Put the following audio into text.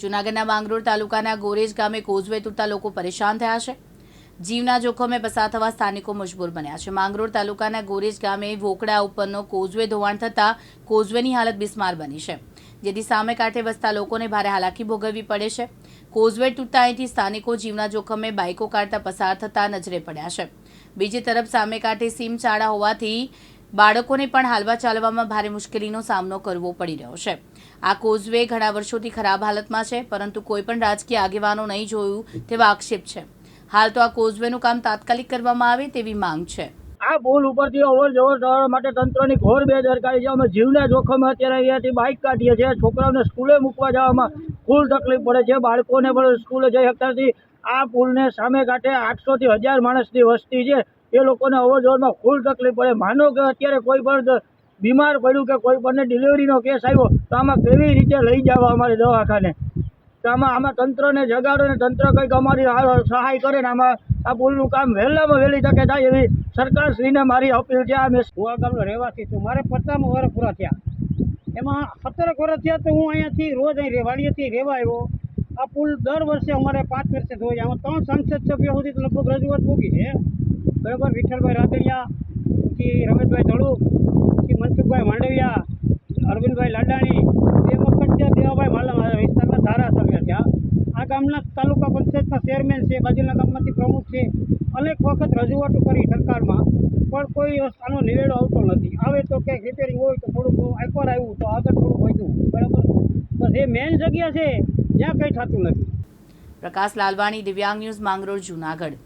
જૂનાગઢના માંગરોળ તાલુકાના ગોરેજ ગામે કોઝવે તૂટતા લોકો પરેશાન થયા છે. જીવના જોખમે પસાર થવા સ્થાનિકો મજબૂર બન્યા છે. માંગરોળ તાલુકાના ગોરેજ ગામે વોકડા ઉપરનો કોઝવે ધોવાણ થતાં કોઝવેની હાલત બિસ્માર બની છે. જેથી સામે કાંઠે વસતા લોકોને ભારે હાલાકી ભોગવવી પડે છે. કોઝવે તૂટતા અહીંથી સ્થાનિકો જીવના જોખમે બાઇકો કાઢતા પસાર થતા નજરે પડ્યા છે. બીજી તરફ સામે કાંઠે સીમ ચાળા હોવાથી બાળકોને પણ હાલવા ચાલવામાં ભારે મુશ્કેલીનો સામનો કરવો પડી રહ્યો છે. આ કોઝવે ઘણા વર્ષોથી ખરાબ હાલતમાં છે, પરંતુ કોઈ પણ રાજકીય આગેવાનો નહીં જોયું તેવા આક્ષેપ છે. હાલ તો આ કોઝવેનું કામ તાત્કાલિક કરવામાં આવે તેવી માંગ છે. આ પુલ ઉપરથી અવર જવર થવા માટે તંત્રની ઘોર બેદરકારી છે. અમે જીવના જોખમે અત્યારે અહીંયાથી બાઇક કાઢીએ છીએ. છોકરાઓને સ્કૂલે મૂકવા જવામાં ફૂલ તકલીફ પડે છે. બાળકોને પણ સ્કૂલે જઈ શકતા આ પુલને સામે કાંઠે આઠસોથી હજાર માણસની વસ્તી છે. એ લોકોને અવરજવરમાં ફૂલ તકલીફ પડે. માનો કે અત્યારે કોઈ પણ બીમાર પડ્યું કે કોઈ પણ ડિલિવરીનો કેસ આવ્યો, તો આમાં કેવી રીતે લઈ જવા અમારે દવાખાને? તો આમાં આમાં તંત્રને જગાડો ને તંત્ર કંઈક અમારી સહાય કરે ને આમાં આ પુલનું કામ વહેલામાં વહેલી તકે થાય એવી સરકારશ્રીને મારી અપીલ છે. આ મેં હું આ ગામનો રહેવાસી છું. મારે પચાસમાં વર્ષ પૂરા થયા. એમાં સત્તર વર્ષ થયા તો હું અહીંયાથી રોજ અહીં રહેવાડીએથી રહેવા આવ્યો. આ પુલ દર વર્ષે અમારે પાંચ વર્ષે ધોઈ આમાં ત્રણ સંસદ સભ્યો સુધી લગભગ રજૂઆત મૂકી છે. બરાબર? વિઠ્ઠલભાઈ રાદડિયા પછી રમેશભાઈ ધળુ શ્રી મનસુખભાઈ માંડવિયા, અરવિંદભાઈ લાડાણી, બે વખત ત્યાં દેવાભાઈ માલા વિસ્તારના ધારાસભ્ય થયા આ ગામના તાલુકા પંચાયતના ચેરમેન છે, બાજુના ગામમાંથી પ્રમુખ છે. અનેક વખત રજૂઆતો કરી સરકારમાં, પણ કોઈ આનો નિવેડો આવતો નથી. આવે તો ક્યાંક રિપેરિંગ હોય તો થોડુંક, એકવાર આવ્યું તો આગળ થોડુંક વધ્યું. બરાબર? બસ જે મેઇન જગ્યા છે ત્યાં કંઈ થતું નથી. પ્રકાશ લાલવાણી દિવ્યાંગ ન્યૂઝ માંગરોળ જૂનાગઢ.